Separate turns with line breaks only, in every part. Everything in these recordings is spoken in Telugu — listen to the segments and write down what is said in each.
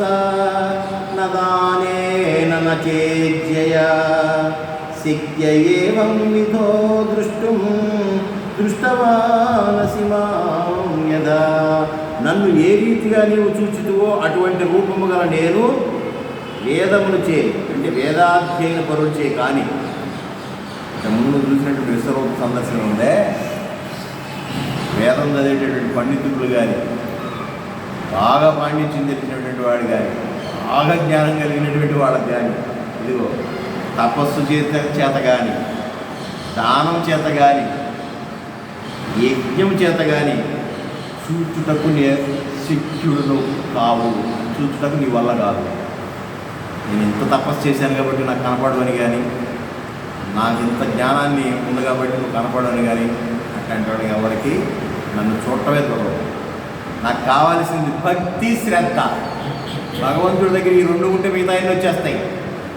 మనసా నదానేన చేజ్యయ శక్య ఏవం విధో దృష్టుం దృష్టవానసి యదా నన్ను ఏ రీతిగా నీవు చూచితువో అటువంటి రూపము గల నేను వేదములు చే అంటే వేదాధ్యయన పరులు చే కానీ ముందు చూసినటువంటి విశ్వరూప సందర్శనం ఉందే వేదం చదివేటటువంటి పండితులు కానీ బాగా పాండిత్యం తెలిసినటువంటి వాడు కానీ బాగా జ్ఞానం కలిగినటువంటి వాళ్ళకి కానీ ఇదిగో తపస్సు చేత చేత కానీ దానం చేత కానీ యజ్ఞం చేత కానీ చూచుటకు నే శక్యుడును కావు. చూచుటకు నీ వల్ల కాదు. నేను ఇంత తపస్సు చేశాను కాబట్టి నాకు కనపడవని కానీ నాకు ఇంత జ్ఞానాన్ని ఉంది కాబట్టి నువ్వు కనపడవని కానీ అట్లాంటి వాడికి ఎవరికి నన్ను చూడటమే దొరకదు. నాకు కావాల్సింది భక్తి శ్రద్ధ. భగవంతుడి దగ్గర ఈ రెండు ఉంటే మిగతా వచ్చేస్తాయి?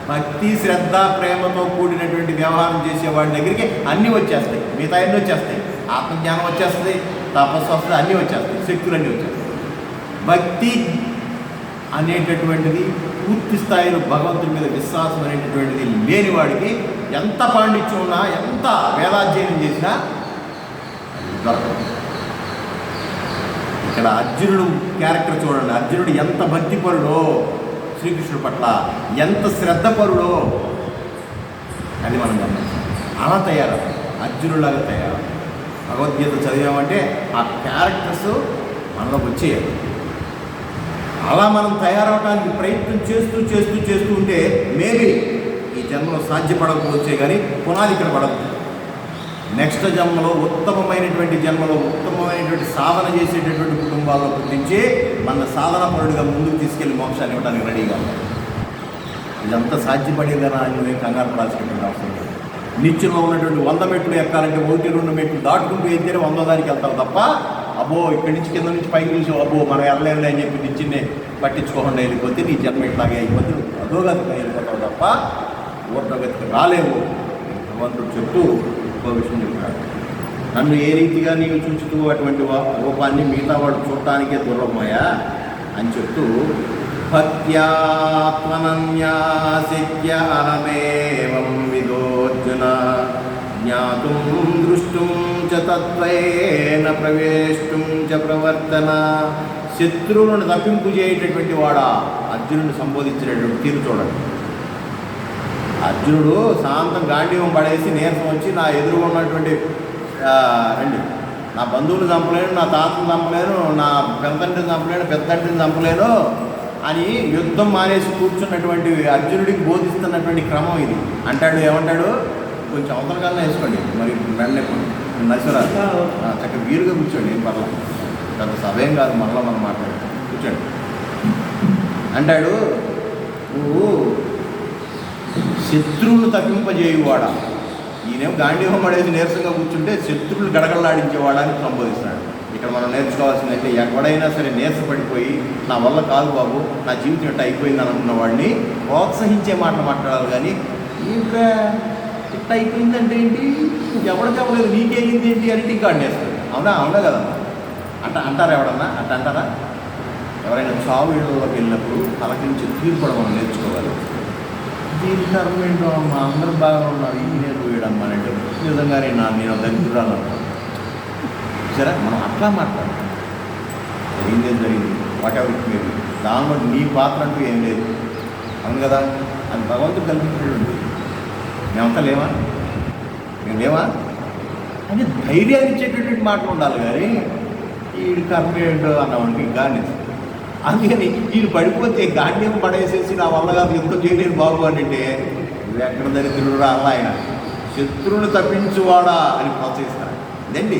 భక్తి శ్రద్ధ ప్రేమతో కూడినటువంటి వ్యవహారం చేసేవాడి దగ్గరికి అన్నీ వచ్చేస్తాయి. మిగతా వచ్చేస్తాయి? ఆత్మజ్ఞానం వచ్చేస్తుంది తపస్సు వస్తుంది అన్నీ వచ్చేస్తాయి. శక్తులు అన్నీ వచ్చేస్తాయి. భక్తి అనేటటువంటిది పూర్తి స్థాయిలో భగవంతుడి మీద విశ్వాసం అనేటటువంటిది లేని వాడికి ఎంత పాండిత్యం ఉన్నా ఎంత వేదాధ్యయనం చేసినా దొరకదు. ఇక్కడ అర్జునుడు క్యారెక్టర్ చూడండి. అర్జునుడు ఎంత భక్తిపరుడో శ్రీకృష్ణుడి పట్ల ఎంత శ్రద్ధపరుడో అని మనం గమనించాం అలా తయారు. అర్జునుడిలాగా తయారు. భగవద్గీత చదివామంటే ఆ క్యారెక్టర్స్ మనలోకి వచ్చేయాలి. అలా మనం తయారవడానికి ప్రయత్నం చేస్తూ చేస్తూ చేస్తూ ఉంటే మేబీ ఈ జన్మలో సాధ్యపడకపోవచ్చే కానీ పునాది ఇక్కడ పడదు నెక్స్ట్ జన్మలో ఉత్తమమైనటువంటి జన్మలో ఉత్తమమైనటువంటి సాధన చేసేటటువంటి కుటుంబాల్లో పుట్టించి మన సాధన పరుడిగా ముందుకు తీసుకెళ్ళి మోక్షాన్ని ఇవ్వడానికి రెడీగా ఇదంతా సాధ్యపడేదని ఆయన కంగారు పడాల్సినటువంటి అవసరం లేదు. నిత్యంలో ఉన్నటువంటి వంద మెట్లు ఎక్కాలంటే ఒకటి రెండు మెట్లు దాటుకుంటూ వెళ్తేనే వంద దానికి వెళ్తారు తప్ప అబ్బో ఇక్కడి నుంచి కింద నుంచి పైకి చూసి అబ్బో మనం వెళ్ళలేదులే అని చెప్పి నిచ్చినే పట్టించుకోకుండా వెళ్ళిపోతే నీ జన్మ ఇట్లాగే అయిపోతే అధోగతికి వెళ్ళిపోతావు తప్ప ఊర్ధగతికి రాలేవు. భగవంతుడు చెప్తూ ఇంకో విషయం చెప్పాడు. నన్ను ఏ రీతిగా నీవు చూచుతూ అటువంటి రూపాన్ని మిగతా వాడు చూడటానికే దుర్లభమయ్యా అని చెప్తూ భక్త్యాత్మనన్యాసిక్య అహమేవం విదోర్జున జ్ఞాతుం దృష్టుం చ తత్వేన ప్రవేశం చ ప్రవర్తన. శత్రువులను తప్పింపు చేయటటువంటి వాడా? అర్జునుడు సంబోధించినటువంటి తీరు చూడండి. అర్జునుడు శాంతం గాంధీవం పడేసి నీరసం వచ్చి నా ఎదురు ఉన్నటువంటి రండి. నా బంధువులు చంపలేను నా తాతను చంపలేను నా పెద్దంటిని చంపలేను పెద్దంటిని చంపలేను అని యుద్ధం మానేసి కూర్చున్నటువంటి అర్జునుడికి బోధిస్తున్నటువంటి క్రమం ఇది. అంటాడు ఏమంటాడు? కొంచెం అవతల కన్నా వేసుకోండి. మరి వెళ్ళలేకుండా నశరాజు చక్కగా వీరుగా కూర్చోండి ఏం పర్లేదు. పెద్ద సభ ఏం కాదు మరలా మనం మాట్లాడు కూర్చోండి. అంటాడు నువ్వు శత్రువులు తప్పింపజేయువాడా? ఈయనేం గాంధీవం అనేది నీరసంగా కూర్చుంటే శత్రువులు గడగడలాడించేవాడని సంబోధిస్తున్నాడు. ఇక్కడ మనం నేర్చుకోవాల్సిందంటే ఎవడైనా సరే నీరసపడిపోయి నా వల్ల కాదు బాబు నా జీవితం ఎట్ట అయిపోయింది అనుకున్న వాడిని ప్రోత్సహించే మాటలు మాట్లాడాలి కానీ ఇంకా ఇట్ట అయిపోయిందంటే ఏంటి? ఎవడ చెప్పలేదు నీకేగింది ఏంటి అని ఇంకా అండేస్తాడు అవునా? అవునా కదా? అంట అంటారా ఎవడన్నా? అట్ట అంటారా? ఎవరైనా చావు ఇళ్ళలోకి వెళ్ళినప్పుడు పలకరించి తీర్పడం మనం నేర్చుకోవాలి. దీని కర్మ ఏంటో అమ్మా అందరూ బాగా ఉన్నారు. ఈయనే పోయాడమ్మా అని అంటే నిజంగానే నా నేను దరిద్రాలు అన్నాను సరే మనం అట్లా మాట్లాడతాం జరిగిందేం జరిగింది? వాట్ ఎవర్ ఇట్ మేబీ దానిలో నీ పాత్ర అంటూ ఏం లేదు. అవును కదా? అది భగవంతుడు కల్పించినటువంటి మేమంతా లేవా? మేము లేవా? అని ధైర్యాన్ని ఇచ్చేటటువంటి మాటలు ఉండాలి కానీ ఈ కర్మ ఏంటో ఇంకా గాంధీ అందుకని వీళ్ళు పడిపోతే గాంధీం పడేసేసి నా వల్ల కాదు యుద్ధం చేయలేను బాబు అని అంటే నువ్వు ఎక్కడ దరిద్రుడు రా అలా ఆయన శత్రువుని తప్పించువాడా? అని ప్రోత్సహిస్తాడు ఇదండి.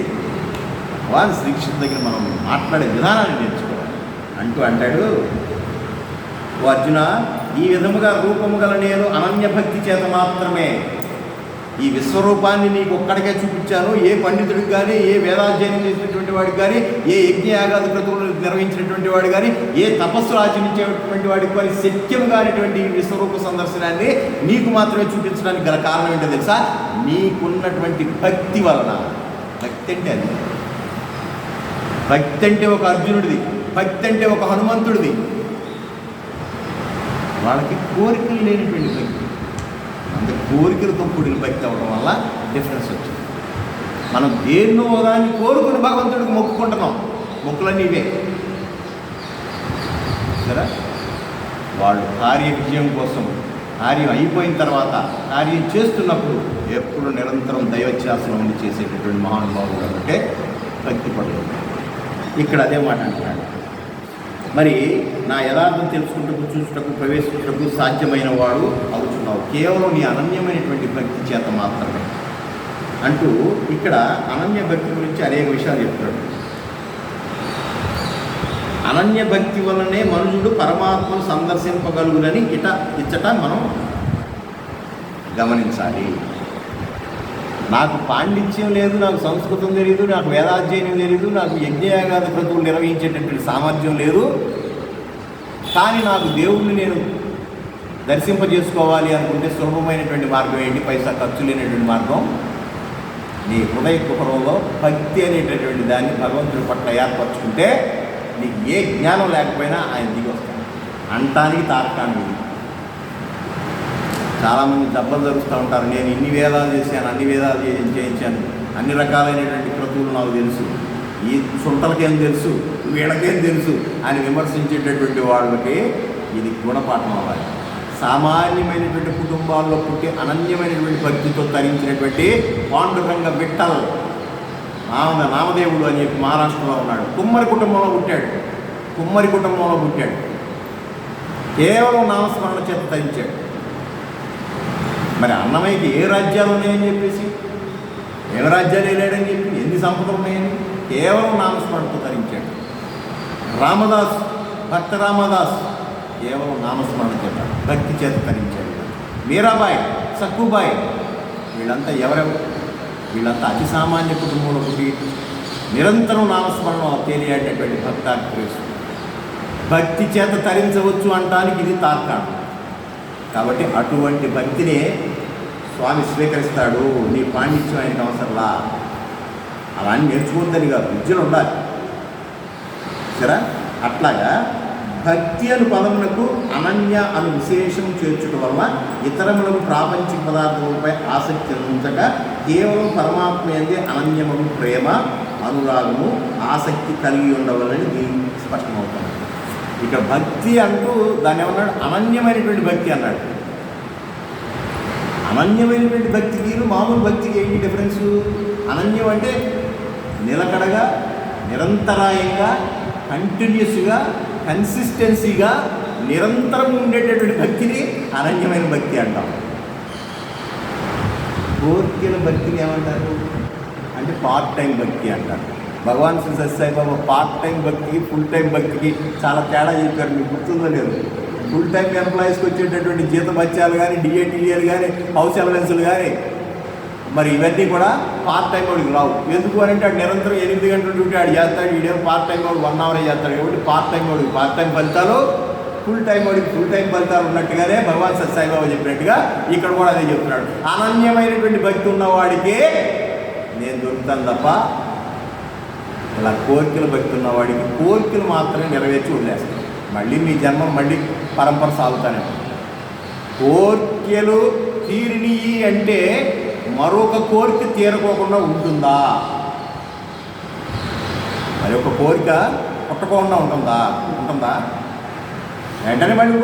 భగవాన్ శ్రీకృష్ణ దగ్గర మనం మాట్లాడే విధానాన్ని నేర్చుకోవాలి. అంటూ అంటాడు ఓ అర్జున ఈ విధముగా రూపము గల నేను అనన్య భక్తి చేత మాత్రమే ఈ విశ్వరూపాన్ని నీకు ఒక్కడికే చూపించాను. ఏ పండితుడికి కానీ ఏ వేదాధ్యయనం చేసినటువంటి వాడికి కానీ ఏ యజ్ఞయాగాది క్రతువులు నిర్వహించినటువంటి వాడు కానీ ఏ తపస్సులు ఆచరించేటువంటి వాడికి కానీ సత్యం కానిటువంటి ఈ విశ్వరూప సందర్శనాన్ని నీకు మాత్రమే చూపించడానికి గల కారణం ఏంటో తెలుసా? నీకున్నటువంటి భక్తి వలన. భక్తి అంటే అది. భక్తి అంటే ఒక అర్జునుడిది. భక్తి అంటే ఒక హనుమంతుడిది. వాళ్ళకి కోరికలు లేనిటువంటి భక్తి. అంత కోరికలతో కూడిన భక్తి అవ్వడం వల్ల డిఫరెన్స్ వచ్చింది. మనం దేన్నో దాన్ని కోరుకుని భగవంతుడికి మొక్కుకుంటున్నాం. మొక్కులన్నీ ఇవే. సరే? వాళ్ళు కార్య విజయం కోసం కార్యం అయిపోయిన తర్వాత కార్యం చేస్తున్నప్పుడు ఎప్పుడు నిరంతరం దైవచ్యాసనం ఉండి చేసేటటువంటి మహానుభావులు కాబట్టి భక్తి పడలేదు. ఇక్కడ అదే మాట అంటున్నాడు. మరి నా యథార్థం తెలుసుకుంటూ చూసుటకు ప్రవేశించుటకు సాధ్యమైన వాడు అవుతున్నావు. కేవలం నీ అనన్యమైనటువంటి భక్తి చేత మాత్రమే. అంటూ ఇక్కడ అనన్య భక్తి గురించి అనేక విషయాలు చెప్తాడు అనన్య భక్తి వలనే మనుషుడు పరమాత్మను సందర్శింపగలుగునని ఇట ఇచ్చట మనం గమనించాలి. నాకు పాండిత్యం లేదు నాకు సంస్కృతం తెలియదు నాకు వేదాధ్యయనం తెలియదు నాకు యజ్ఞయాగాద క్రతువులు నిర్వహించేటటువంటి సామర్థ్యం లేదు. కానీ నాకు దేవుణ్ణి నేను దర్శింపజేసుకోవాలి అనుకుంటే సులభమైనటువంటి మార్గం ఏంటి? పైసా ఖర్చు లేనటువంటి మార్గం. నీ హృదయ కుహరంలో భక్తి అనేటటువంటి దాన్ని భగవంతుడి పట్ల ఏర్పరచుకుంటే నీకు ఏ జ్ఞానం లేకపోయినా ఆయన దిగి వస్తాడు. అంటానికి తారకాన్ని చాలామంది దెబ్బలు జరుగుతూ ఉంటారు. నేను ఇన్ని వేదాలు చేశాను అన్ని వేదాలు చేయించాను. అన్ని రకాలైనటువంటి క్రతువులు నాకు తెలుసు. ఈ సుంటలకేం తెలుసు? వీళ్ళకేం తెలుసు? అని విమర్శించేటటువంటి వాళ్ళకి ఇది గుణపాఠం అవ్వాలి. సామాన్యమైనటువంటి కుటుంబాల్లో పుట్టి అనన్యమైనటువంటి భక్తితో తరించినటువంటి పాండురంగ విట్టల్ నామ నామదేవుడు అని చెప్పి మహారాష్ట్రలో ఉన్నాడు. కుమ్మరి కుటుంబంలో పుట్టాడు. కుమ్మరి కుటుంబంలో పుట్టాడు. కేవలం నామస్మరణ చేత తరించాడు. మరి అన్నమయ్యకి ఏ రాజ్యాలు ఉన్నాయని చెప్పేసి? ఏ రాజ్యాలు వెళ్ళాడని చెప్పి ఎన్ని సంపదలు ఉన్నాయని? కేవలం నామస్మరణతో తరించాడు. రామదాస్ భక్త రామదాస్ కేవలం నామస్మరణ చేత భక్తి చేత తరించాడు. మీరాబాయ్ సక్కుబాయ్ వీళ్ళంతా ఎవరెవరు? వీళ్ళంతా అతి సామాన్య కుటుంబంలో ఉండి నిరంతరం నామస్మరణం తేలియాడేటువంటి భక్తాగ్రేసు భక్తి చేత తరించవచ్చు అంటానికి ఇది తార్కాణం. కాబట్టి అటువంటి భక్తిని స్వామి స్వీకరిస్తాడు నీ పాండిత్యం ఆయనకు అవసరంలా? అలా అని నేర్చుకోవద్దని కాదు విద్యలు ఉండాలి. సరే? అట్లాగా భక్తి అను పదమునకు అనన్య అను విశేషం చేర్చుట వల్ల ఇతరములకు ప్రాపంచిక పదార్థములపై ఆసక్తి ఉంచక కేవలం పరమాత్మ ఎందే అనన్యమగు ప్రేమ అనురాగము ఆసక్తి కలిగి ఉండవాలని దీని స్పష్టమవుతుంది. ఇక భక్తి అంటూ దాన్ని ఏమన్నాడు? అనన్యమైనటువంటి భక్తి అన్నాడు. అనన్యమైనటువంటి భక్తికి మామూలు భక్తికి ఏంటి డిఫరెన్స్ అనన్యం అంటే నిలకడగా నిరంతరాయంగా కంటిన్యూస్గా కన్సిస్టెన్సీగా నిరంతరం ఉండేటటువంటి భక్తిని అనన్యమైన భక్తి అంటాం. కోరికల భక్తిని ఏమంటారు? అంటే పార్ట్ టైం భక్తి అంటారు. భగవాన్ శ్రీ సత్యసాయి బాబా పార్ట్ టైం భక్తికి ఫుల్ టైం భక్తికి చాలా తేడా చెప్పారు. మీకు గుర్తుందో లేదు? ఫుల్ టైం ఎంప్లాయీస్కి వచ్చేటటువంటి జీతభత్యాలు కానీ డిఏటీఏలు కానీ హౌస్ అలవెన్సులు కానీ మరి ఇవన్నీ కూడా పార్ట్ టైం వాడికి రావు. ఎందుకు అని అంటే నిరంతరం ఎనిమిది గంటల డ్యూటీ ఆడు చేస్తాడు వీడేమో పార్ట్ టైం వాడు వన్ అవర్ చేస్తాడు. కాబట్టి పార్ట్ టైం వాడికి పార్ట్ టైం ఫలితాలు ఫుల్ టైం వాడికి ఫుల్ టైం ఫలితాలు ఉన్నట్టుగానే భగవాన్ సత్యసాయిబాబా చెప్పినట్టుగా ఇక్కడ కూడా అదే చెప్తున్నాడు. అనన్యమైనటువంటి భక్తి ఉన్నవాడికి నేను దొరుకుతాను తప్ప ఇలా కోరికలు బట్టి ఉన్నవాడికి కోరికలు మాత్రమే నెరవేర్చి వదిలేస్తాను మళ్ళీ మీ జన్మ మళ్ళీ పరంపర సాగుతానే కోరికలు తీరినియి అంటే మరొక కోరిక తీరకోకుండా ఉంటుందా? మరి ఒక కోరిక పుట్టకుండా ఉంటుందా? ఉంటుందా? వెంటనే మళ్ళీ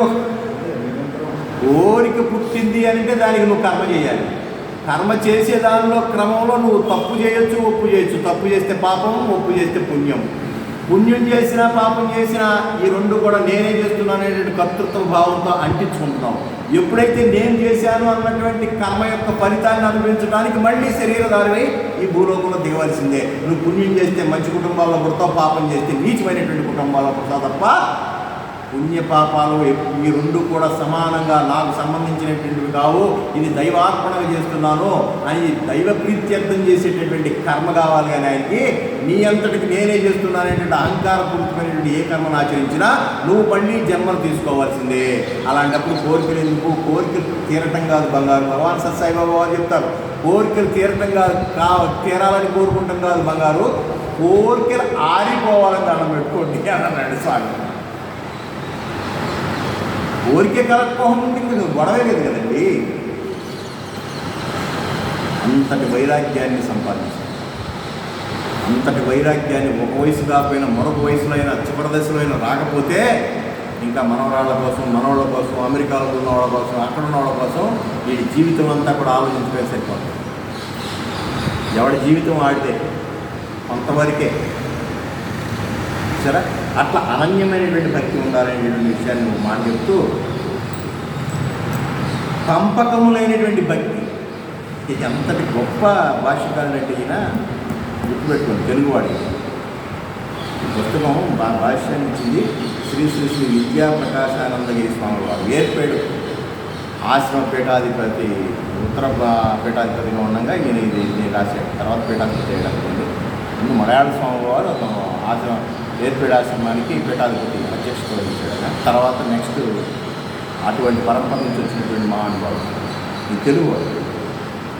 కోరిక పుట్టింది అంటే దానికి నువ్వు కర్మ చేయాలి. కర్మ చేసే దానిలో క్రమంలో నువ్వు తప్పు చేయొచ్చు ఒప్పు చేయొచ్చు. తప్పు చేస్తే పాపం ఒప్పు చేస్తే పుణ్యం. పుణ్యం చేసినా పాపం చేసినా ఈ రెండు కూడా నేనే చేస్తున్నాను అనేటువంటి కర్తృత్వ భావంతో అంటించుకుంటున్నాం. ఎప్పుడైతే నేను చేశాను అన్నటువంటి కర్మ యొక్క ఫలితాన్ని అనుభవించడానికి మళ్ళీ శరీరధారమై ఈ భూలోకంలో దిగవలసిందే నువ్వు పుణ్యం చేస్తే మంచి కుటుంబాల్లో పుడతావు పాపం చేస్తే నీచమైనటువంటి కుటుంబాల్లో పుడతావు తప్ప పుణ్యపాపాలు ఈ రెండు కూడా సమానంగా నాకు సంబంధించినటువంటివి కావు. ఇది దైవార్పణగా చేస్తున్నాను. అని దైవ ప్రీత్యర్థం చేసేటటువంటి కర్మ కావాలి కానీ ఆయనకి. నీ అంతటికి నేనే చేస్తున్నాననేటువంటి అహంకారపూరితమైనటువంటి ఏ కర్మను ఆచరించినా నువ్వు మళ్ళీ జన్మలు తీసుకోవాల్సిందే. అలాంటప్పుడు కోరికలు ఎందుకు? కోరికలు తీరటం కాదు బంగారు భగవాన్. సత్సాయిబాబా వారు చెప్తారు కోరికలు తీరటం కాదు కా తీరాలని కోరుకుంటాం కాదు బంగారు. కోరికలు ఆరిపోవాలని దండం పెట్టుకోండి అని అన్నాడు స్వామి. కోరికే కలక్కోహం ఉంటే ఇంక గొడవే లేదు కదండి. అంతటి వైరాగ్యాన్ని సంపాదించాలి అంతటి వైరాగ్యాన్ని ఒక వయసు కాకపోయినా మరొక వయసులో అయినా చివరి దశలో అయినా రాకపోతే ఇంకా మనవరాళ్ళ కోసం మనవాళ్ళ కోసం అమెరికాలో ఉన్న వాళ్ళ కోసం అక్కడ ఉన్న వాళ్ళ కోసం వీడి జీవితం అంతా కూడా ఆలోచించుకొని సరిపోతుంది ఎవడి జీవితం ఆడితే కొంతవరకే. సరే అట్లా అనన్యమైనటువంటి భక్తి ఉండాలనేటువంటి విషయాన్ని నువ్వు మాట చెప్తూ పంపకములైనటువంటి భక్తి ఇది అంతటి గొప్ప భాష్యకారులంటే ఈయన గుర్తుపెట్టుకోండి తెలుగువాడి. పుస్తకం మా భాష్యాన్ని ఇచ్చింది శ్రీ శ్రీ శ్రీ విద్యా ప్రకాశానందగిరి స్వామి వారు ఏర్పేడు ఆశ్రమ పీఠాధిపతి ఉత్తర పీఠాధిపతిగా ఉండగా ఈయన ఇది ఇది రాశాడు తర్వాత పీఠాధిపతి చేయడం ముందు మలయాళ స్వామి వారు అతను ఆశ్రమ ఏర్పేడు ఆశ్రమానికి పీఠాధిపతి అధ్యక్షత వహించాడు తర్వాత నెక్స్ట్ అటువంటి పరంపర నుంచి వచ్చినటువంటి మహానుభావుడు. ఈ తెలుగు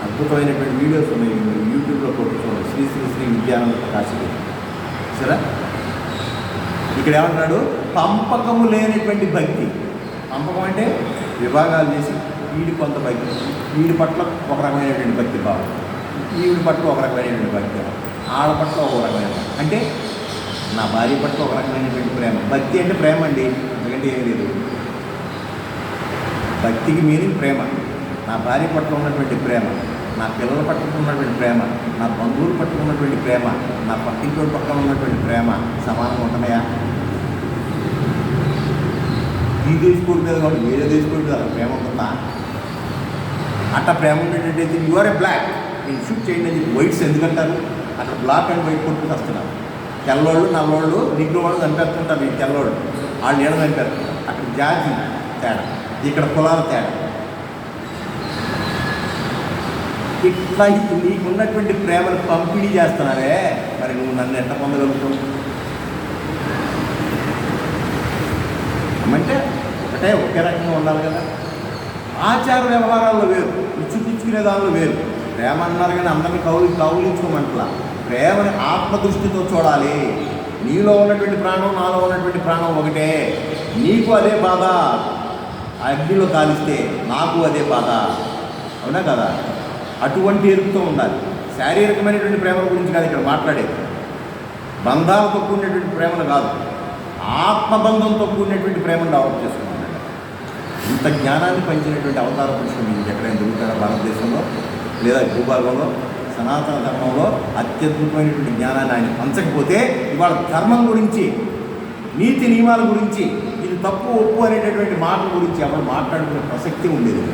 అద్భుతమైనటువంటి వీడియోస్ ఉన్నాయి. మీరు యూట్యూబ్లో కొట్టి చూడండి. శ్రీ శ్రీ శ్రీ విద్యానంద ప్రకాశ్ సరే ఇక్కడ ఏమంటున్నాడు? పంపకము లేనటువంటి భక్తి. పంపకం అంటే విభాగాలు చేసి వీడి కొంత భక్తి. వీడి పట్ల ఒక రకమైనటువంటి భక్తి భావం. ఈవిడి పట్ల ఒక రకమైనటువంటి భక్తి భావం. ఆడ పట్ల ఒక రకమైన అంటే నా భార్య పట్ల ఒక రకమైనటువంటి ప్రేమ. భక్తి అంటే ప్రేమ అండి ఎందుకంటే ఏమీ లేదు. భక్తికి మీనింగ్ ప్రేమ. నా భార్య పట్ల ఉన్నటువంటి ప్రేమ నా పిల్లల పట్ల ఉన్నటువంటి ప్రేమ నా బంధువుల పట్ల ఉన్నటువంటి ప్రేమ నా పక్కింటి పక్కన ఉన్నటువంటి ప్రేమ సమానం ఉంటున్నాయా? ఈ దేశపూడి కదా కాబట్టి మీరే దేశపూడి కదా ప్రేమ ఉంటుందా? అట్ట ప్రేమ ఉండేటట్టయితే యువర్ ఏ బ్లాక్ నేను షూట్ చేయండి అని చెప్పి వైట్స్ ఎందుకంటారు? అక్కడ బ్లాక్ అండ్ వైట్ కొట్టుకుని వస్తున్నారు తెల్లోళ్ళు నల్లోళ్ళు నిగ్గు వాళ్ళు చంపేస్తుంటారు ఈ తెల్లోళ్ళు. వాళ్ళు ఏడ చంపారు అక్కడ జాతి తేడా. ఇక్కడ కులాల తేడా. ఇట్లా నీకున్నటువంటి ప్రేమను పంపిణీ చేస్తున్నావే మరి నువ్వు నన్ను ఎట్ట పొందగలుగుతావు? అంటే ఒకటే ఒకే రకంగా ఉండాలి కదా. ఆచార వ్యవహారాల్లో వేరు. ఇచ్చుపుచ్చుకునే దానిలో వేరు. ప్రేమ అన్నారు కానీ అందరిని కౌలు కౌలించుకోమంటలా. ప్రేమని ఆత్మదృష్టితో చూడాలి. నీలో ఉన్నటువంటి ప్రాణం నాలో ఉన్నటువంటి ప్రాణం ఒకటే. నీకు అదే బాధ. ఆ అగ్నిలో కాలిస్తే నాకు అదే బాధ. అవునా కదా? అటువంటి ఎరుపుతో ఉండాలి. శారీరకమైనటువంటి ప్రేమ గురించి కాదు ఇక్కడ మాట్లాడేది. బంధాలతో కూడినటువంటి ప్రేమను కాదు. ఆత్మబంధంతో కూడినటువంటి ప్రేమను డెవలప్ చేసుకున్నాడు ఇంత జ్ఞానాన్ని పంచినటువంటి అవతార పురుషులు మీకు ఎక్కడైనా దొరుకుతారా? భారతదేశంలో లేదా భూభాగంలో? సనాతన ధర్మంలో అత్యద్భుతమైనటువంటి జ్ఞానాన్ని ఆయన పంచకపోతే ఇవాళ ధర్మం గురించి నీతి నియమాల గురించి ఇది తప్పు ఒప్పు అనేటటువంటి మాటల గురించి ఎవరు మాట్లాడుకునే ప్రసక్తి ఉండేది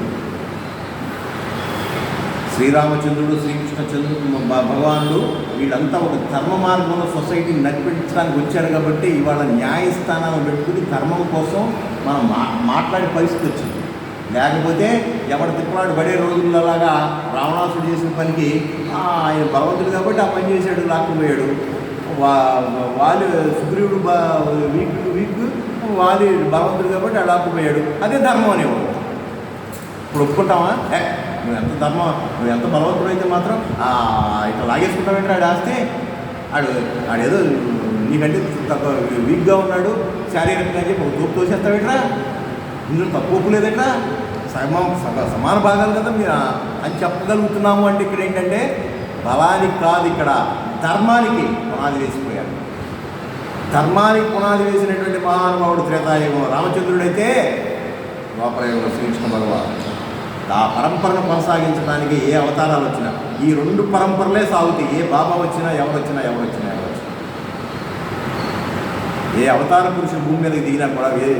శ్రీరామచంద్రుడు శ్రీకృష్ణచంద్రుడు భగవానుడు వీళ్ళంతా ఒక ధర్మ మార్గంలో సొసైటీని నడిపించడానికి వచ్చారు కాబట్టి ఇవాళ న్యాయస్థానాలు పెట్టుకుని ధర్మం కోసం మనం మా మాట్లాడే పరిస్థితి వచ్చింది. లేకపోతే ఎవడ తిప్పలాడు పడే రోజులలాగా రావణాసుడు చేసిన పనికి ఆయన భగవంతుడు కాబట్టి ఆ పని చేశాడు లాక్కుపోయాడు. వా వాళ్ళు సుగ్రీవుడు బా వీక్ వీక్ వాలి భగవంతుడు కాబట్టి ఆ లాక్కుపోయాడు. అదే ధర్మం అనేవాడు. ఇప్పుడు ఒప్పుకుంటావా? నువ్వు ఎంత ధర్మం నువ్వు ఎంత బలవంతుడు అయితే మాత్రం ఇట్లా లాగేసుకుంటావంటే ఆడు ఆస్తే? ఆడు ఆడేదో నీకంటే తక్కువ వీక్గా ఉన్నాడు శారీరకంగా చెప్పి ఒక తోపు తోసేస్తావేట్రా? ఇందులో తక్కువ ఒప్పు లేదట్రా సమ సమాన భాగాలు కదా మీరు. అని చెప్పగలుగుతున్నాము అంటే ఇక్కడ ఏంటంటే బలానికి కాదు ఇక్కడ ధర్మానికి పునాది వేసిపోయాడు ధర్మానికి పునాది వేసినటువంటి మహానుభావుడు త్రేతాయుగం రామచంద్రుడైతే ద్వాపరయుగంలో శ్రీకృష్ణ భగవాన్. ఆ పరంపరను కొనసాగించడానికి ఏ అవతారాలు వచ్చినా ఈ రెండు పరంపరలే సాగుతాయి. ఏ బాబా వచ్చినా ఎవరు వచ్చినా ఎవరు వచ్చినా ఎవరు వచ్చినా. ఏ అవతార పురుషుడు భూమి మీదకి దిగినా కూడా ఏ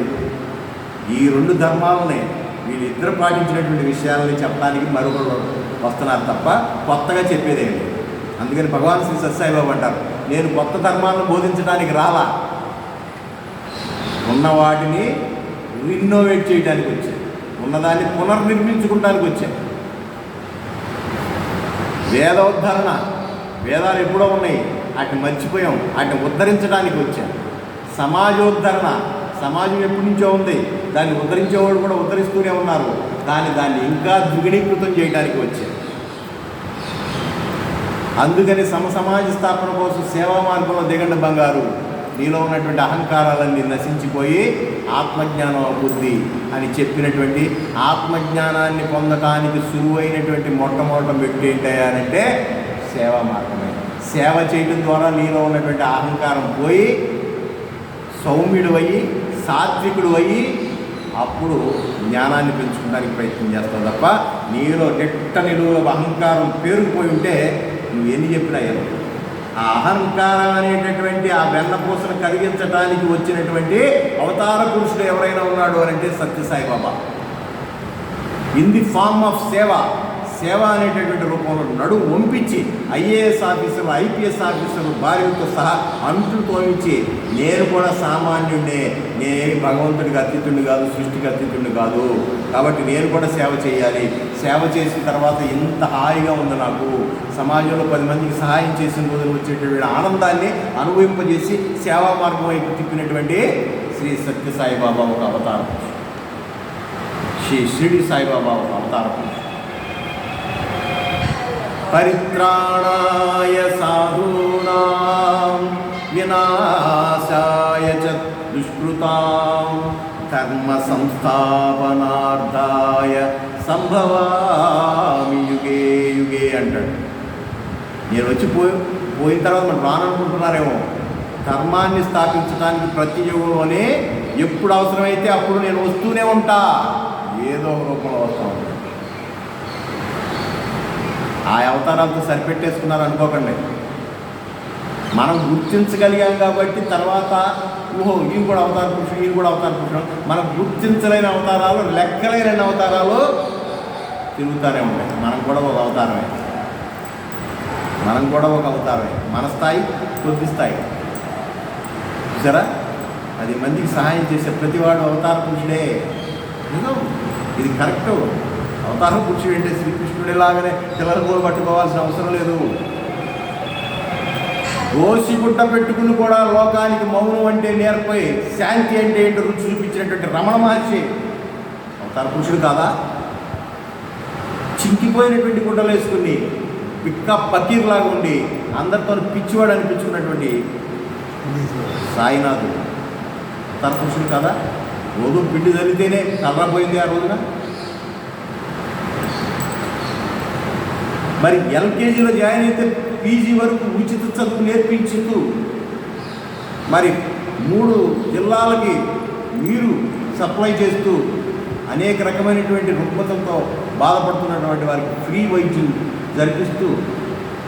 ఈ రెండు ధర్మాలని వీళ్ళిద్దరు పాటించినటువంటి విషయాలని చెప్పడానికి మరొకరు వస్తున్నారు తప్ప కొత్తగా చెప్పేదేమి అందుకని భగవాన్ శ్రీ సత్సాయిబాబు అంటారు నేను కొత్త ధర్మాలను బోధించడానికి రాలా? ఉన్న వాటిని రిన్నోవేట్ చేయడానికి వచ్చాను. ఉన్నదాన్ని పునర్నిర్మించుకోవడానికి వచ్చాను. వేదోద్ధరణ వేదాలు ఎప్పుడో ఉన్నాయి వాటిని మర్చిపోయాం వాటిని ఉద్ధరించడానికి వచ్చాను. సమాజోద్ధరణ సమాజం ఎప్పటి నుంచో ఉంది. దాన్ని ఉద్ధరించేవాడు కూడా ఉద్ధరిస్తూనే ఉన్నారు. కానీ దాన్ని ఇంకా ద్విగుణీకృతం చేయడానికి వచ్చారు. అందుకని సమసమాజ స్థాపన కోసం సేవా మార్గంలో దిగండి బంగారు. నీలో ఉన్నటువంటి అహంకారాలన్నీ నశించిపోయి ఆత్మజ్ఞానం అవుద్ది అని చెప్పినటువంటి ఆత్మజ్ఞానాన్ని పొందటానికి సులువైనటువంటి మొట్టమొదటి వ్యక్తి ఏంటంటే సేవా మార్గమే. సేవ చేయడం ద్వారా నీలో ఉన్నటువంటి అహంకారం పోయి సౌమ్యుడు అయ్యి సాత్వికుడు అయ్యి అప్పుడు జ్ఞానాన్ని పెంచుకోవడానికి ప్రయత్నం చేస్తావు తప్ప నీలో నెట్ట నిలువ అహంకారం పేరుకుపోయి ఉంటే నువ్వు ఎన్ని చెప్పినా ఆ అహంకారం అనేటటువంటి ఆ వెన్నపూసను కలిగించడానికి వచ్చినటువంటి అవతార పురుషుడు ఎవరైనా ఉన్నాడు అని అంటే Sathya Sai Baba in the form of సేవ సేవ అనేటటువంటి రూపంలో నడు వంపించి ఐఏఎస్ ఆఫీసర్లు ఐపీఎస్ ఆఫీసర్లు భార్యతో సహా అంట్లు తోలించి నేను కూడా సామాన్యుడినే నేనేమి భగవంతుడికి అతీతుడిని కాదు సృష్టికి అతీతుడిని కాదు. కాబట్టి నేను కూడా సేవ చేయాలి. సేవ చేసిన తర్వాత ఎంత హాయిగా ఉంది నాకు. సమాజంలో పది మందికి సహాయం చేసిన రోజులు వచ్చేటటువంటి ఆనందాన్ని అనుభవింపజేసి సేవా మార్గం వైపు తిప్పినటువంటి శ్రీ సత్యసాయిబాబా ఒక అవతారం. శ్రీ షిరిడి సాయిబాబా ఒక అవతారం. పరిత్రాణాయ సాధూనాం వినాశాయ చ దుష్కృతాం కర్మ సంస్థాపనార్థాయ సంభవామి యుగే యుగే అంటాడు. నేను వచ్చి పోయి పోయిన తర్వాత మనం రాననుకుంటున్నారేమో. ధర్మాన్ని స్థాపించడానికి ప్రతి యుగంలోనే ఎప్పుడు అవసరమైతే అప్పుడు నేను వస్తూనే ఉంటా. ఏదో ఒక రూపంలో వస్తా ఆ అవతారాలతో సరిపెట్టేసుకున్నారు అనుకోకండి. మనం గుర్తించగలిగాం కాబట్టి తర్వాత ఓహో ఈయన కూడా అవతార పురుషుడు ఈయన కూడా అవతార పురుషుడు మనం గుర్తించలేని అవతారాలు లెక్కలేని అవతారాలు తిరుగుతూనే ఉంటాయి. మనం కూడా ఒక అవతారమే. మనం కూడా ఒక అవతారమే. మన స్థాయి కొద్ది స్థాయి. చూసారా? అది మందికి సహాయం చేసే ప్రతివాడు అవతార పురుషుడే. ఇది కరెక్ట్. అవతార పురుషుడు అంటే శ్రీకృష్ణుడిలాగానే పిల్లల గోలు పట్టుకోవాల్సిన అవసరం లేదు. దోషి గుడ్డ పెట్టుకుని కూడా లోకానికి మౌనం అంటే నేర్పై శాంతి అంటే ఏంటో రుచి చూపించినటువంటి రమణ మహర్షి అవతార పురుషుడు కాదా? చింకిపోయినటువంటి గుడ్డలు వేసుకుని పిక్క పకీర్లాగా ఉండి అందరితో పిచ్చివాడు అనిపించుకున్నటువంటి సాయినాథుడు. అవతార పురుషుడు కదా? రోజు పిండి జరిగితేనే కర్రపోయింది ఆ రోజున. మరి ఎల్కేజీలో జాయిన్ అయితే పీజీ వరకు ఉచిత చదువు నేర్పించుతూ మరి మూడు జిల్లాలకి నీరు సప్లై చేస్తూ అనేక రకమైనటువంటి రుగ్మతలతో బాధపడుతున్నటువంటి వారికి ఫ్రీ వైద్యం జరిపిస్తూ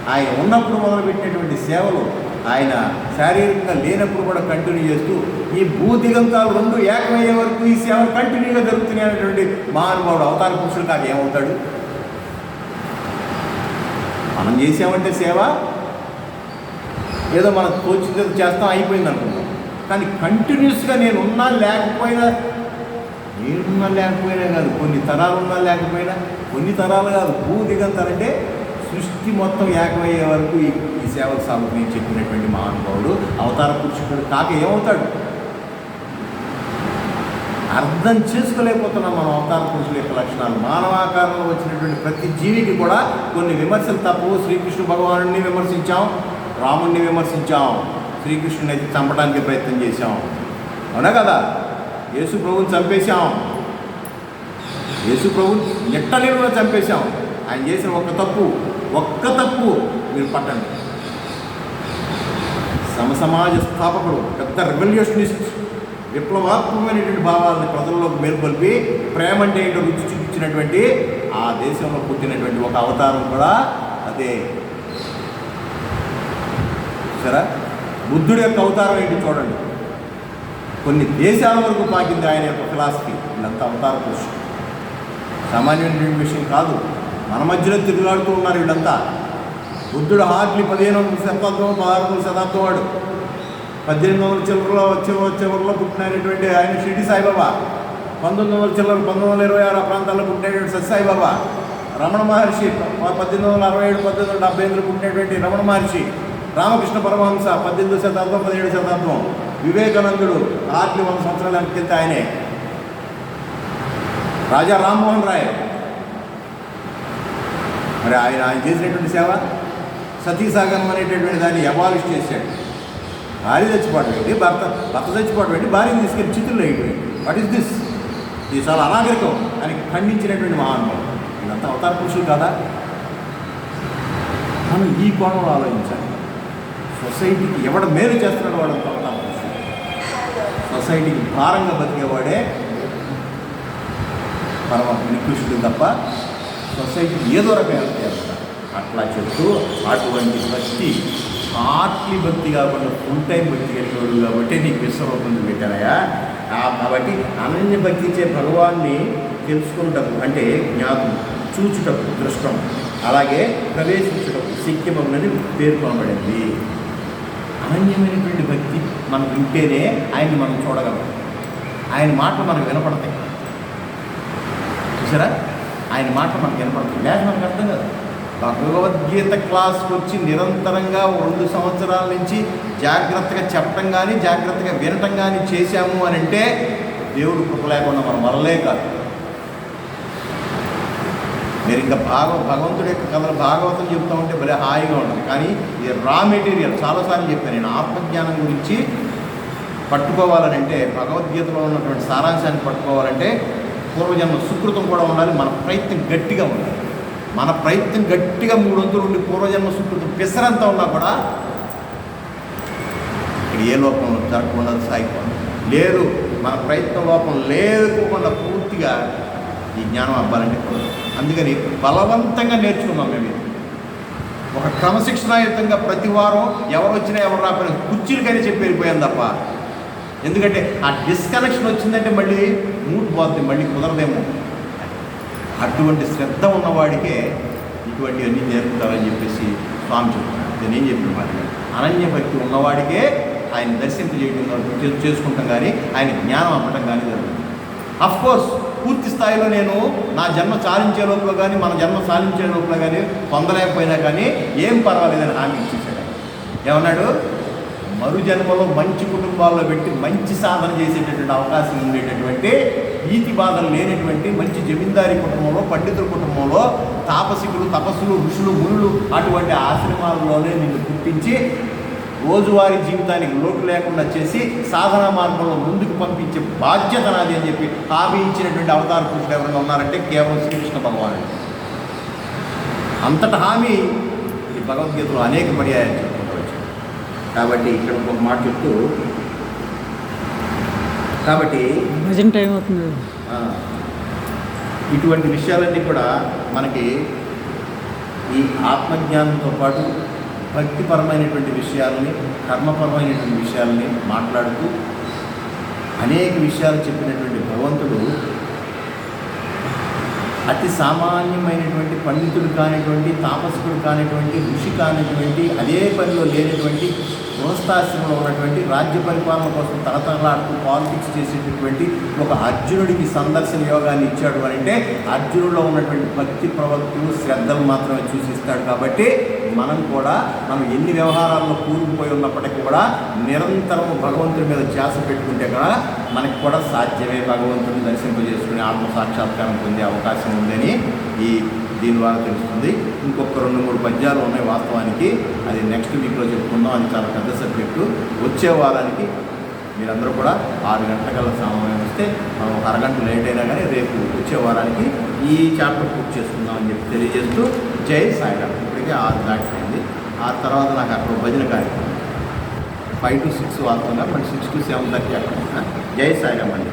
ఆయన ఉన్నప్పుడు మొదలుపెట్టినటువంటి సేవలు ఆయన శారీరకంగా లేనప్పుడు కూడా కంటిన్యూ చేస్తూ ఈ భూదిగంతాలు రెండు ఏకమయ్యే వరకు ఈ సేవలు కంటిన్యూగా జరుగుతున్నాయి అనేటువంటి మహానుభావుడు అవతార పురుషులు కాదు ఏమవుతాడు? మనం చేసామంటే సేవ? ఏదో మనం తోచింది చేస్తాం అయిపోయింది అనుకుంటాం కానీ కంటిన్యూస్గా నేను ఉన్నా లేకపోయినా నేనున్నా లేకపోయినా కాదు కొన్ని తరాలు ఉన్నా లేకపోయినా కొన్ని తరాలు కాదు భూ దిగంతారంటే సృష్టి మొత్తం ఏకమయ్యే వరకు ఈ ఈ సేవకు సాగుతుంది చెప్పినటువంటి మహానుభావుడు అవతార పురుషుడు కాక ఏమవుతాడు? అర్థం చేసుకోలేకపోతున్నాం మనం అవతార పురుషుల యొక్క లక్షణాలు. మానవాకారంలో వచ్చినటువంటి ప్రతి జీవికి కూడా కొన్ని విమర్శలు తప్పు. శ్రీకృష్ణ భగవానుడిని విమర్శించాం రాముడిని విమర్శించాం శ్రీకృష్ణుని అయితే చంపడానికి ప్రయత్నం చేశాం. అవునా కదా? యేసు ప్రభుని చంపేశాం. యేసు ప్రభుని నిట్టనిలువ చంపేశాం. ఆయన చేసిన ఒక్క తప్పు ఒక్క తప్పు మీరు పట్టండి. సమసమాజ స్థాపకుడు పెద్ద రెవల్యూషనిస్ట్ విప్లవాత్మకమైనటువంటి భావాలను ప్రజల్లోకి మేల్కొల్పి ప్రేమ అంటే ఏంటో రుచి చూపించినటువంటి ఆ దేశంలో పుట్టినటువంటి ఒక అవతారం కూడా అదే. సరే? బుద్ధుడి యొక్క అవతారం ఏంటి చూడండి. కొన్ని దేశాల వరకు పాకింది ఆయన యొక్క ఫిలాసఫీ వీళ్ళంతా అవతార పురుషుడు. సామాన్యమైనటువంటి విషయం కాదు. మన మధ్యలో తిరుగులాడుతూ ఉన్నారు వీళ్ళంతా. బుద్ధుడు హార్డ్లీ పదిహేను శతాబ్దం పదహారు శతాబ్దం వాడు. పద్దెనిమిది వందల చిల్లరలో వచ్చే చివరిలో పుట్టినటువంటి ఆయన షిరిడి సాయిబాబా. పంతొమ్మిది వందల చిల్లర పంతొమ్మిది వందల ఇరవై ఆరు ప్రాంతాల్లో పుట్టినటువంటి సత్యసాయిబాబా రమణ మహర్షి పద్దెనిమిది వందల అరవై ఏడు పద్దెనిమిది వందల డెబ్బై ఎనిమిదిలో పుట్టినటువంటి రమణ మహర్షి రామకృష్ణ పరమహంస పద్దెనిమిదో శతాబ్దం పదిహేడు శతాబ్దం. వివేకానందుడు ఆర్టి వంద సంవత్సరాల వెనక్కి ఆయనే. రాజా రామ్మోహన్ రాయ్. మరి ఆయన ఆయన చేసినటువంటి సేవ? సతీసాగరం అనేటటువంటి దాన్ని అబాలిష్ చేశాడు. భార్య చచ్చిపోవడం ఏంటి భర్త. భర్త చచ్చిపోవడం ఏంటి భార్యను తీసుకెళ్ళి చిత్రులు అయిపోయింది వాట్ ఈస్ దిస్ ఇది చాలా అనాగరికం అని ఖండించినటువంటి మహానుభావం ఇదంతా అవతార పురుషులు కదా? మనం ఈ కోణంలో ఆలోచించాలి. సొసైటీకి ఎవడ మేలు చేస్తున్నాడు వాడు అంత అవతార పురుషుడు సొసైటీకి భారంగా బతికేవాడే పరమ నికృష్టుడు తప్ప సొసైటీకి ఏదో రకంగా help చేస్తాడు అట్లా చెప్తూ అటువంటి భక్తి పార్ట్లీ భక్తి కాకుండా ఫుల్ టైం భక్తి కలిగేవాడు కాబట్టి నీకు విశ్వరూపం పెట్టారయా కాబట్టి అనన్య భక్తించే భగవాన్ని తెలుసుకుంటకు అంటే జ్ఞాతం చూచుటకు దృష్టం. అలాగే ప్రవేశించటకు శక్యమని పేర్కొనబడింది. అనన్యమైనటువంటి భక్తి మనం వింటేనే ఆయన్ని మనం చూడగలం. ఆయన మాటలు మనకు వినపడతాయి. చూసారా? ఆయన మాట మనకు వినపడతాయి. లేదా మనకు అర్థం కాదు. భగవద్గీత క్లాస్కి వచ్చి నిరంతరంగా రెండు సంవత్సరాల నుంచి జాగ్రత్తగా చెప్పడం కానీ జాగ్రత్తగా వినటం కానీ చేశాము అని అంటే దేవుడు కృప లేకుండా మనం వల్లే కాదు. మీరు ఇంకా భాగవ భగవంతుడి యొక్క కథలు భాగవతం చెప్తా ఉంటే భలే హాయిగా ఉంటుంది. కానీ ఇది రా మెటీరియల్ చాలాసార్లు చెప్పాను. నేను ఆత్మజ్ఞానం గురించి పట్టుకోవాలని అంటే భగవద్గీతలో ఉన్నటువంటి సారాంశాన్ని పట్టుకోవాలంటే పూర్వజన్మ సుకృతం కూడా ఉండాలి. మన ప్రయత్నం గట్టిగా ఉండాలి. మన ప్రయత్నం గట్టిగా మూడు వంతులు ఉండి పూర్వజన్మ సుకృతం పిసరంతా ఉన్నా కూడా ఇక్కడ ఏ లోపం జరగకుండా సాగిపోవాలి లేదు మన ప్రయత్న లోపం లేకుండా పూర్తిగా ఈ జ్ఞానం అవ్వాలంటే కుదరదు అందుకని బలవంతంగా నేర్చుకున్నాం మేము ఇది. ఒక క్రమశిక్షణాయుతంగా ప్రతి వారం ఎవరు వచ్చినా ఎవరు రాకపోయినా కుర్చీలకైనా చెప్పి వెళ్ళిపోయాను తప్ప. ఎందుకంటే ఆ డిస్కనెక్షన్ వచ్చిందంటే మళ్ళీ మూడ్ పోతుంది మళ్ళీ కుదరదేమో. అటువంటి శ్రద్ధ ఉన్నవాడికే ఇటువంటివన్నీ నేర్పుతారని చెప్పేసి స్వామి చెప్తున్నాడు. నేనేం నేను చెప్పిన మాట? అనన్య భక్తి ఉన్నవాడికే ఆయన దర్శింపజేయడం చేసుకుంటాం కానీ ఆయన జ్ఞానం అమ్మటం కానీ జరుగుతుంది. అఫ్కోర్స్ పూర్తి స్థాయిలో నేను నా జన్మ సాధించే లోపల కానీ మన జన్మ సాధించే లోపల కానీ పొందలేకపోయినా కానీ ఏం పర్వాలేదని హామీ ఇచ్చేసాడు ఏమన్నాడు? మరు జన్మలో మంచి కుటుంబాల్లో పెట్టి మంచి సాధన చేసేటటువంటి అవకాశం ఉండేటటువంటి ఈతి బాధలు లేనటువంటి మంచి జమీందారీ కుటుంబంలో పండితుల కుటుంబంలో తాపసికులు తపస్సులు ఋషులు మునులు అటువంటి ఆశ్రమాలలోనే నిన్ను పుట్టించి రోజువారీ జీవితానికి లోటు లేకుండా చేసి సాధనా మార్గంలో ముందుకు పంపించే బాధ్యత నాది అని చెప్పి హామీ ఇచ్చినటువంటి అవతార పురుషులు ఎవరైనా ఉన్నారంటే కేవలం శ్రీకృష్ణ భగవానుడు. అంతటి హామీ ఈ భగవద్గీతలో అనేక పర్యాయాలు చెప్పుకుంటూ కాబట్టి ఇక్కడ ఒక మాట చెప్తూ కాబట్టి
భజన టైం అవుతుంది
ఇటువంటి విషయాలన్నీ కూడా మనకి ఈ ఆత్మజ్ఞానంతో పాటు భక్తిపరమైనటువంటి విషయాలని కర్మపరమైనటువంటి విషయాలని మాట్లాడుతూ అనేక విషయాలు చెప్పినటువంటి భగవంతుడు అతి సామాన్యమైనటువంటి పండితుడు కానిటువంటి తాపసుడు కానిటువంటి ఋషి కానిటువంటి అదే పనిలో లేనటువంటి గృహస్థాశ్రమంలో ఉన్నటువంటి రాజ్య పరిపాలన కోసం తరతరలాడుతూ పాలిటిక్స్ చేసేటటువంటి ఒక అర్జునుడికి సందర్శన యోగాన్ని ఇచ్చాడు అని అంటే అర్జునుడిలో ఉన్నటువంటి భక్తి ప్రవక్తులు శ్రద్ధలు మాత్రమే చూసిస్తాడు కాబట్టి మనం కూడా మనం ఎన్ని వ్యవహారాల్లో కూరుకుపోయి ఉన్నప్పటికీ కూడా నిరంతరం భగవంతుడి మీద ధ్యాస పెట్టుకుంటే కూడా మనకి కూడా సాధ్యమే భగవంతుడిని దర్శింపజేసుకునే ఆత్మ సాక్షాత్కారం పొందే అవకాశం ఉందని ఈ దీని ద్వారా తెలుస్తుంది. ఇంకొక రెండు మూడు పద్యాలు ఉన్నాయి వాస్తవానికి. అది నెక్స్ట్ వీక్లో చెప్పుకుందాం అది చాలా పెద్ద సబ్జెక్టు. వచ్చే వారానికి మీరందరూ కూడా ఆరు గంటల సమయం వస్తే మనం ఒక అరగంట లేట్ అయినా కానీ రేపు వచ్చే వారానికి ఈ చాప్టర్ పూర్తి చేసుకుందాం అని చెప్పి తెలియజేస్తూ జై సాయిరామ్ ఇప్పటికే ఆరు దాటిపోయింది ఆ తర్వాత నాకు అక్కడ భజన కార్యక్రమం. ఫైవ్ టు సిక్స్ వాస్తవంగా మళ్ళీ సిక్స్ టు సెవెన్ దాకా జై సాయిరామ్ అండి.